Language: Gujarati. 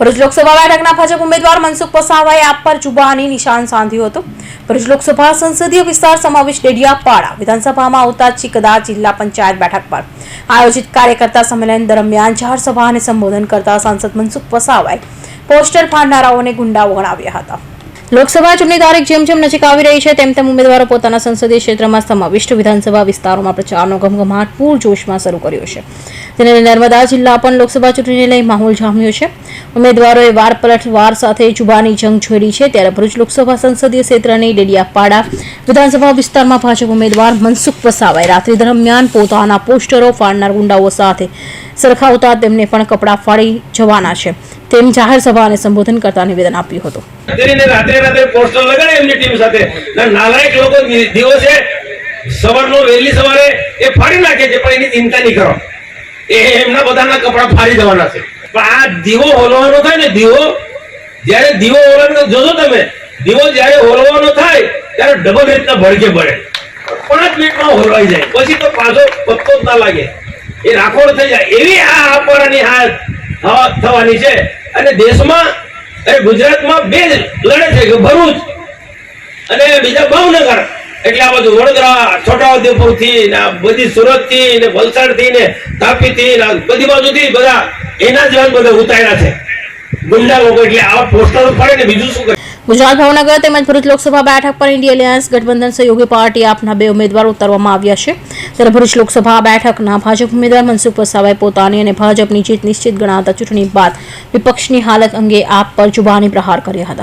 ભરૂચ લોકસભા બેઠકના ભાજપ ઉમેદવાર મનસુખ વસાવાએ આપ પર જુબાની નિશાન સાધ્યું હતું. ભરૂચ લોકસભા સંસદીય વિસ્તાર સમાવેશ ડેડિયાપાડા વિધાનસભામાં આવતા ચિકદા જિલ્લા પંચાયત બેઠક પર આયોજિત કાર્યકર્તા સંમેલન દરમિયાન જાહેર સભાને સંબોધન કરતા સાંસદ મનસુખ વસાવાએ પોસ્ટર ફાડનારાઓને ગુંડાઓ ગણાવ્યા હતા. લોકસભા ચૂંટણી તારીખ જેમ જેમ નજીક આવી રહી છે, તેમ તેમ ઉમેદવારો પોતાના સંસદીય ક્ષેત્રમાં સમાવિષ્ટ વિધાનસભા વિસ્તારોમાં પ્રચારનો ઘમઘમાટ, પૂરજોશમાં શરૂ કર્યો છે. તેને નર્મદા જિલ્લા પણ લોકસભા ચૂંટણીને લઈ માહોલ જામ્યો છે. ઉમેદવારોએ વાર પલટવાર સાથે જુબાની જંગ છોડી છે. ત્યારે ભરૂચ લોકસભા સંસદીય ક્ષેત્રની ડેડિયાપાડા વિધાનસભા વિસ્તારમાં ભાજપ ઉમેદવાર મનસુખ વસાવાએ રાત્રિ દરમિયાન પોતાના પોસ્ટરો ફાડનાર ગુંડાઓ સાથે સરખાવતા તેમને પણ કપડાં ફાડી જવાના છે. તેમ જાહેર સભાને સંબોધન કરતા નિવેદન આપ્યું હતું. રાત્રે રાત્રે પોસ્ટર લગાડે એમની ટીમ સાથે. નાલાયક લોકો દિવસે સવારનો વહેલી સવારે એ ફાડી નાખે છે, પણ એની ચિંતા નહીં કરો. એ એમના બધાના કપડા ફાડી જવાના છે. પણ આ દીવો હોલવાનો થાય ને, દીવો જ્યારે દીવો હોલવાનો, જોજો તમે, દીવો જ્યારે હોલવાનો થાય, ત્યારે ડબલ રીતના ભડકે ભળે પાંચ મિનિટમાં હોલવાઈ જાય. પછી તો પાછો પત્તો જ ના લાગે. એ રાખોડ થઈ જાય. એવી આ આપવાની હવા થવાની છે. અને દેશમાં અને ગુજરાતમાં બે લડે છે કે ભરૂચ અને બીજા ભાવનગર. એટલે આ બધું વડોદરા છોટાઉદેપુરથી ને બધી સુરતથી ને વલસાડથી ને તાપી થી ને બધી બાજુ થી બધા એના જવાન બધા ઉતાર્યા છે. ગુંડા લોકો એટલે આ પોસ્ટર પડે ને બીજું શું કરે? ગુજરાત ભાવનગર તેમજ ભરૂચ લોકસભા બેઠક પર ઇન્ડિયા એલિયન્સ ગઠબંધન સહયોગી પાર્ટી આપના બે ઉમેદવારો ઉતારવામાં આવ્યા છે. ત્યારે ભરૂચ લોકસભા બેઠકના ભાજપ ઉમેદવાર મનસુખ વસાવાએ પોતાની અને ભાજપની જીત નિશ્ચિત ગણાતા ચૂંટણી બાદ વિપક્ષની હાલત અંગે આપ પર જુબાની પ્રહાર કર્યા હતા.